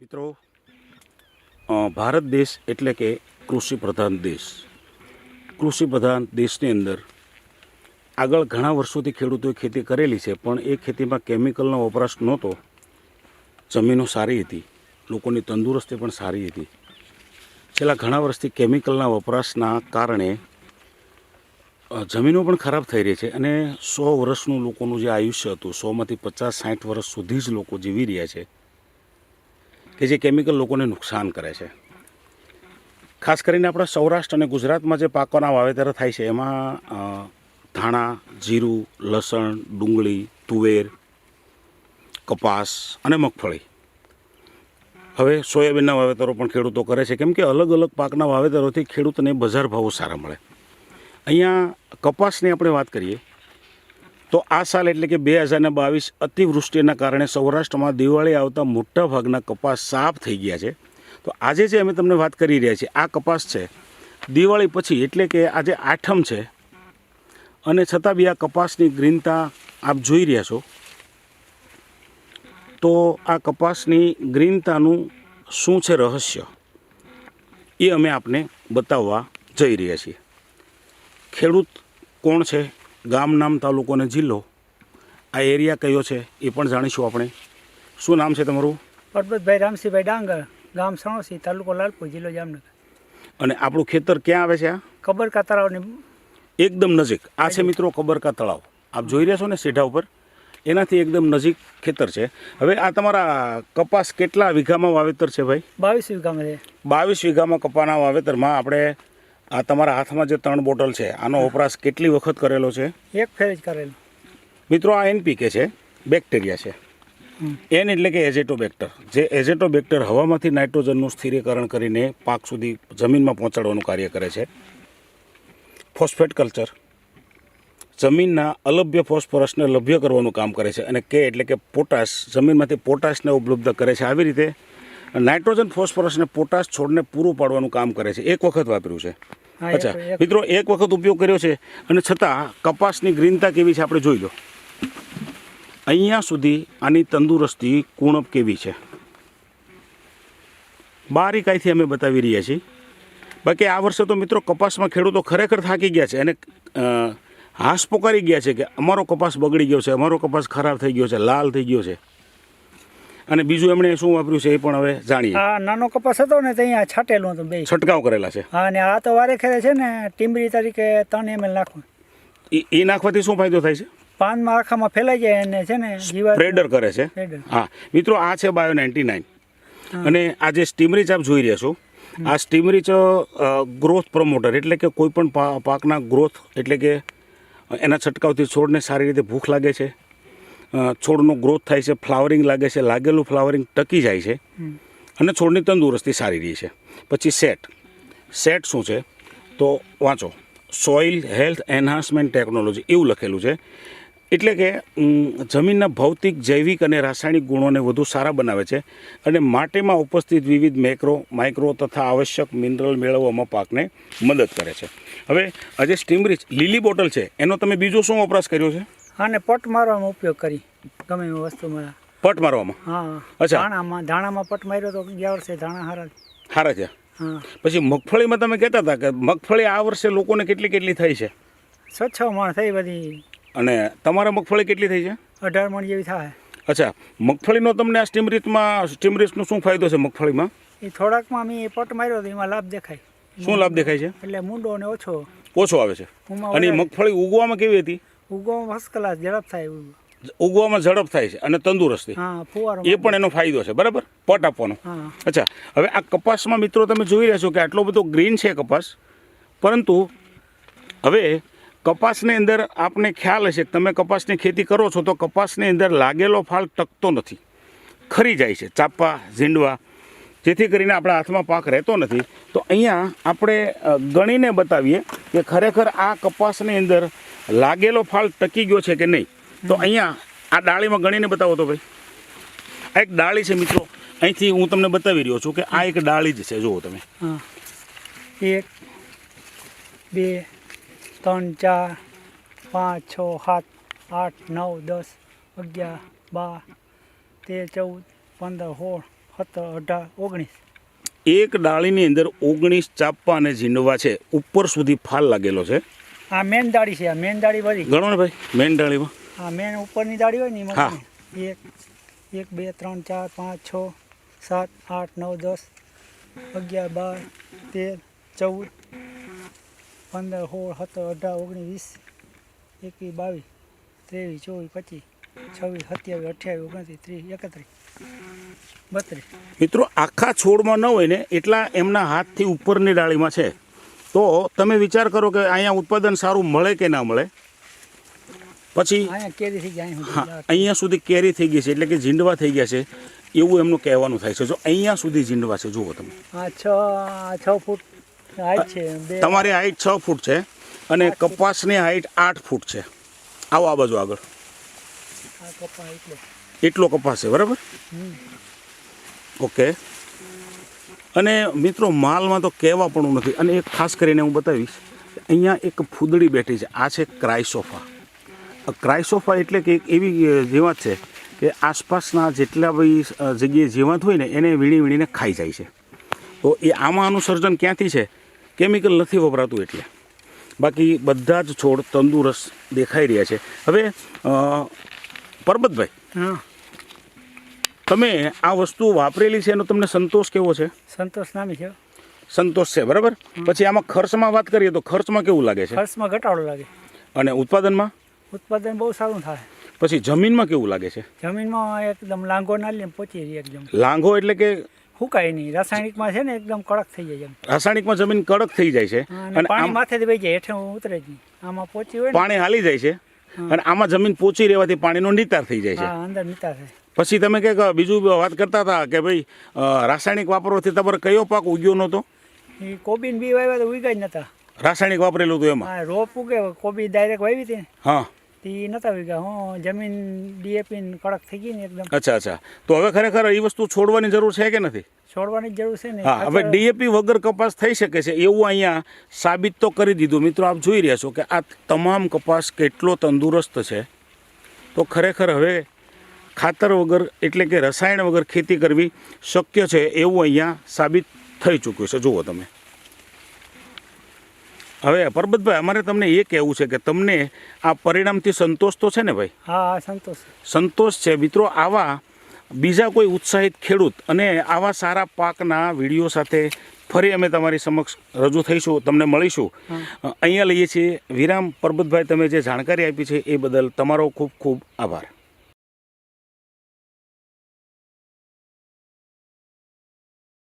મિત્રો ભારત દેશ એટલે કે કૃષિ પ્રધાન દેશ. કૃષિ પ્રધાન દેશની અંદર આગળ ઘણા વર્ષોથી ખેડૂતોએ ખેતી કરેલી છે, પણ એ ખેતીમાં કેમિકલનો વપરાશ નહોતો. જમીનો સારી હતી, લોકોની તંદુરસ્તી પણ સારી હતી. છેલ્લા ઘણા વર્ષથી કેમિકલના વપરાશના કારણે જમીનો પણ ખરાબ થઈ રહી છે અને સો વર્ષનું લોકોનું જે આયુષ્ય હતું, સોમાંથી પચાસ સાઠ વર્ષ સુધી જ લોકો જીવી રહ્યા છે. કે જે કેમિકલ લોકોને નુકસાન કરે છે. ખાસ કરીને આપણા સૌરાષ્ટ્ર અને ગુજરાતમાં જે પાકોના વાવેતર થાય છે, એમાં ધાણા, જીરું, લસણ, ડુંગળી, તુવેર, કપાસ અને મગફળી. હવે સોયાબીનના વાવેતરો પણ ખેડૂતો કરે છે. કેમ કે અલગ અલગ પાકના વાવેતરોથી ખેડૂતને બજાર ભાવો સારા મળે. અહીંયા કપાસની આપણે વાત કરીએ તો આ સાલ એટલે કે બે હજાર બાવીસ અતિવૃષ્ટિના કારણે સૌરાષ્ટ્રમાં દિવાળી આવતા મોટા ભાગના કપાસ સાફ થઈ ગયા છે. તો આજે જે અમે તમને વાત કરી રહ્યા છીએ, આ કપાસ છે. દિવાળી પછી એટલે કે આજે આઠમ છે. અને છતાં બી આ કપાસની ગ્રીનતા આપ જોઈ રહ્યા છો. તો આ કપાસની ગ્રીનતાનું શું છે રહસ્ય? એ અમે આપને બતાવવા જઈ રહ્યા છીએ. ખેડૂત કોણ છે? ગામ નામ તાલુકો અને જિલ્લો આ એરિયા કયો છે એ પણ જાણીશું આપણે. શું નામ છે તમારું? પરબતભાઈ રામસિંહભાઈ ડાંગર ગામ સણોસી તાલુકો લાલપુર જિલ્લો જામનગર. અને આપણું ખેતર ક્યાં આવે છે આ? કબરકા તળાવની એકદમ નજીક. આ છે મિત્રો કબરકા તળાવ આપ જોઈ રહ્યા છો ને સીધા ઉપર? એનાથી એકદમ નજીક ખેતર છે. હવે આ તમારા કપાસ કેટલા વીઘામાં વાવેતર છે ભાઈ? બાવીસ વીઘામાં છે. બાવીસ વીઘામાં કપાના વાવેતરમાં આપણે આ તમારા હાથમાં જે ત્રણ બોટલ છે આનો વપરાશ કેટલી વખત કરેલો છે? એક ફેર જ કરેલો. મિત્રો આ એનપીકે છે બેક્ટેરિયા છે. એન એટલે કે એઝેટોબેક્ટર. જે એઝેટોબેક્ટર હવામાંથી નાઇટ્રોજનનું સ્થિરીકરણ કરીને પાક સુધી જમીનમાં પહોંચાડવાનું કાર્ય કરે છે. Phosphate culture. જમીનના અલભ્ય ફોસ્ફરસને લભ્ય કરવાનું કામ કરે છે અને કે એટલે કે પોટાશ જમીનમાંથી પોટાશને ઉપલબ્ધ કરે છે. આવી રીતે નાઇટ્રોજન ફોસ્ફરસને પોટાશ છોડને પૂરું પાડવાનું કામ કરે છે. એક વખત વાપર્યું છે. અચ્છા. મિત્રો એક વખત ઉપયોગ કર્યો છે અને છતાં કપાસની ગ્રીનતા કેવી છે? આપણે જોઈ લો. અહીંયા સુધી આની તંદુરસ્તી કુણપ કેવી છે? બારીકાઈથી અમે બતાવી રહ્યા છીએ. બાકી આ વર્ષે તો મિત્રો કપાસમાં ખેડૂતો ખરેખર થાકી ગયા છે અને હાસ હાશ પોકારી ગયા છે કે અમારો કપાસ બગડી ગયો છે અમારો કપાસ ખરાબ થઈ ગયો છે લાલ થઈ ગયો છે. અને બીજું એમણે શું વાપર્યું છે એ પણ હવે જાણીએ. આ નાનો કપાસ હતો ને ત્યાં છાટેલું હતું બે. છંટકાવ કરેલા છે. હા અને આ તો વારે ખેરે છે ને ટીમરી તરીકે ત્રણ એમએલ નાખવું. એ નાખવાથી શું ફાયદો થાય છે? પાનમાં આખામાં ફેલાઈ જાય અને છે ને સ્પ્રેડર કરે છે. હા. મિત્રો આ છે બાયો નાઇન્ટી નાઇન અને આ જે સ્ટીમરીચ આપ જોઈ રહ્યા છો આ સ્ટીમરીચ ગ્રોથ પ્રમોટર એટલે કે કોઈ પણ પાકના ગ્રોથ એટલે કે એના છંટકાવથી છોડને સારી રીતે ભૂખ લાગે છે. છોડનો ગ્રોથ થાય છે ફ્લાવરિંગ લાગે છે લાગેલું ફ્લાવરિંગ ટકી જાય છે અને છોડની તંદુરસ્તી સારી રહી છે. પછી સેટ સેટ શું છે? તો વાંચો. સોઇલ હેલ્થ એન્હાન્સમેન્ટ ટેકનોલોજી એવું લખેલું છે. એટલે કે જમીનના ભૌતિક જૈવિક અને રાસાયણિક ગુણોને વધુ સારા બનાવે છે અને માટીમાં ઉપસ્થિત વિવિધ મેક્રો માઇક્રો તથા આવશ્યક મિનરલ મેળવવામાં પાકને મદદ કરે છે. હવે આજે સ્ટીમરીચ લીલી બોટલ છે. એનો તમે બીજો શું વપરાશ કર્યો છે? આને પટ મારવામાં ઉપયોગ કરી. ગમે એવી વસ્તુમાં. પટ મારવામાં? હા. અચ્છા. ધાણામાં ધાણામાં પટ માર્યો તો ગયા વર્ષે ધાણા હારા સારા છે? હા. પછી મગફળીમાં તમે કહેતા હતા કે મગફળી આ વર્ષે લોકોને કેટલી કેટલી થઈ છે? છ છ મણ થઈ બધી. અને તમારે મગફળી કેટલી થઈ છે? અઢાર મણ જેવી થાય. અચ્છા. મગફળીનો તમને આ સ્ટીમ રીતમાં સ્ટીમ રીતનો શું ફાયદો છે મગફળીમાં? એ થોડાકમાં મેં પટ માર્યો તો એમાં લાભ દેખાય. શું લાભ દેખાય છે? એટલે મૂંડો ને ઓછો. ઓછો આવે છે. અને મગફળી ઉગવામાં કેવી હતી? ઉગો ફર્સ્ટ ક્લાસ ઝડપ થાય ઉગવામાં ઝડપ થાય છે અને તંદુરસ્તી. એ પણ એનો ફાયદો છે બરાબર? પટ આપવાનો. અચ્છા હવે આ કપાસમાં મિત્રો તમે જોઈ રહ્યા છો કે આટલો બધો ગ્રીન છે કપાસ. પરંતુ હવે કપાસની અંદર આપને ખ્યાલ હશે તમે કપાસની ખેતી કરો છો તો કપાસની અંદર લાગેલો ફાલ ટકતો નથી. ખરી જાય છે. ચાપા ઝીંડવા જેથી કરીને આપણા હાથમાં પાક રહેતો નથી. તો અહીંયા આપણે ગણીને બતાવીએ કે ખરેખર આ કપાસની અંદર લાગેલો ફાલ ટકી ગયો છે કે નહીં? તો અહીંયા આ ડાળીમાં ગણીને બતાવો તો ભાઈ. આ એક ડાળી છે મિત્રો. અહીંથી હું તમને બતાવી રહ્યો છું કે આ એક ડાળી જ છે. જુઓ તમે. એક બે ત્રણ ચાર પાંચ છ સાત આઠ નવ દસ અગિયાર બાર તેર ચૌદ પંદર સોળ સત્તર અઢાર ઓગણીસ. એક ડાળીની અંદર ઓગણીસ ચાપા અને ઝીંડવા છે. ઉપર સુધી ફાલ લાગેલો છે. આ મેન દાડી છે આ મેન દાડી બધી ગણો ને ભાઈ મેન ડાળીમાં. આ મેન ઉપરની દાડી હોય ને એમાં એક એક બે ત્રણ ચાર પાંચ છ સાત આઠ નવ દસ અગિયાર બાર તેર ચૌદ પંદર સોળ સત્તર અઢાર ઓગણીસ વીસ એકવીસ બાવીસ ત્રેવીસ ચોવીસ પચીસ છવ્વીસ સત્યાવીસ અઠ્યાવીસ ઓગણત્રીસ ત્રીસ એકત્રીસ બત્રીસ. મિત્રો આખા છોડમાં ન હોય ને એટલા એમના હાથથી ઉપરની ડાળીમાં છે. તો તમે વિચાર કરો કે અહીંયા ઉત્પાદન સારું મળે કે ના મળે? પછી અહીંયા સુધી કેરી થઈ ગઈ છે એટલે કે ઝીંડવા થઈ ગયા છે એવું એમનું કહેવાનું થાય છે. જો અહીંયા સુધી ઝીંડવા છે જુઓ તમે. છ ફૂટ તમારી હાઈટ છ ફૂટ છે અને કપાસની હાઈટ આઠ ફૂટ છે. આવો આ બાજુ આગળ. એટલો. કપાસ છે બરાબર? ઓકે અને મિત્રો, માલમાં તો કહેવા પણ નથી. અને એક ખાસ કરીને હું બતાવીશ, અહીંયા એક ફૂદડી બેઠી છે. આ છે ક્રાઇસોફા. ક્રાયસોફા એટલે કે એક એવી જીવાત છે કે આસપાસના જેટલા બી જગ્યાએ જીવાત હોય ને, એને વીણી વીણીને ખાઈ જાય છે. તો એ આમાં અનુસર્જન ક્યાંથી છે? કેમિકલ નથી વપરાતું એટલે. બાકી બધા જ છોડ તંદુરસ્ત દેખાઈ રહ્યા છે. હવે પરબતભાઈ, હા. તમે આ વસ્તુ વાપરેલી છે એનો તમને સંતોષ કેવો છે? સંતોષ નામી છે. સંતોષ છે બરાબર? પછી આમાં ખર્ચમાં વાત કરીએ તો ખર્ચમાં કેવું લાગે છે? ખર્ચમાં ઘટાડો લાગે. અને ઉત્પાદનમાં? ઉત્પાદન બહુ સારું થાય. પછી જમીનમાં કેવું લાગે છે? જમીનમાં એકદમ લાંગો ના લે પહોંચી જાય એકદમ. લાંઘો એટલે કે હુકાય નહીં. રાસાયણિકમાં છે ને એકદમ કડક થઈ જાય રાસાયણિકમાં જમીન કડક થઈ જાય છે. અને પાણી માથેથી વહી જાય હેઠે ઉતરે જ નહીં. આમાં પહોંચી હોય પાણી હાલી જાય છે. અને આમાં જમીન પોચી રહેવાથી પાણીનો નિતાર થઈ જાય છે. અંદર નિતાર થાય. પછી તમે કંઈક બીજું વાત કરતા હતા કે ભાઈ રાસાયણિક વાપરવાથી તમારે કયો પાક ઉગ્યો નહોતો? એ કોબીન બી વાવ્યા તો ઉગ્યા જ નતા. રાસાયણિક વાપરેલું હતું એમાં? હા રોપ ઉગે કોબી ડાયરેક્ટ વાવી હતી હા. તે નતા ઉગ્યા. હું જમીન ડીએપી કડક થઈ ગઈ ને એકદમ. અચ્છા અચ્છા. તો હવે ખરેખર એ વસ્તુ છોડવાની જરૂર છે કે નથી? છોડવાની જરૂર છે ને. હા હવે ડીએપી વગર કપાસ થઈ શકે છે એવું અહીંયા સાબિત તો કરી દીધું. મિત્રો આપ જોઈ રહ્યા છો કે આ તમામ કપાસ કેટલો તંદુરસ્ત છે. તો ખરેખર હવે ખાતર વગર એટલે કે રસાયણ વગર ખેતી કરવી શક્ય છે એવું અહીંયા સાબિત થઈ ચૂક્યું છે. જુઓ તમે. હવે પરબતભાઈ અમારે તમને એ કહેવું છે કે તમને આ પરિણામથી સંતોષ તો છે ને ભાઈ? હા સંતોષ સંતોષ છે. મિત્રો આવા બીજા કોઈ ઉત્સાહિત ખેડૂત અને આવા સારા પાકના વીડિયો સાથે ફરી અમે તમારી સમક્ષ રજૂ થઈશું તમને મળીશું. અહીંયા લઈએ છીએ વિરામ. પરબતભાઈ તમે જે જાણકારી આપી છે એ બદલ તમારો ખૂબ ખૂબ આભાર.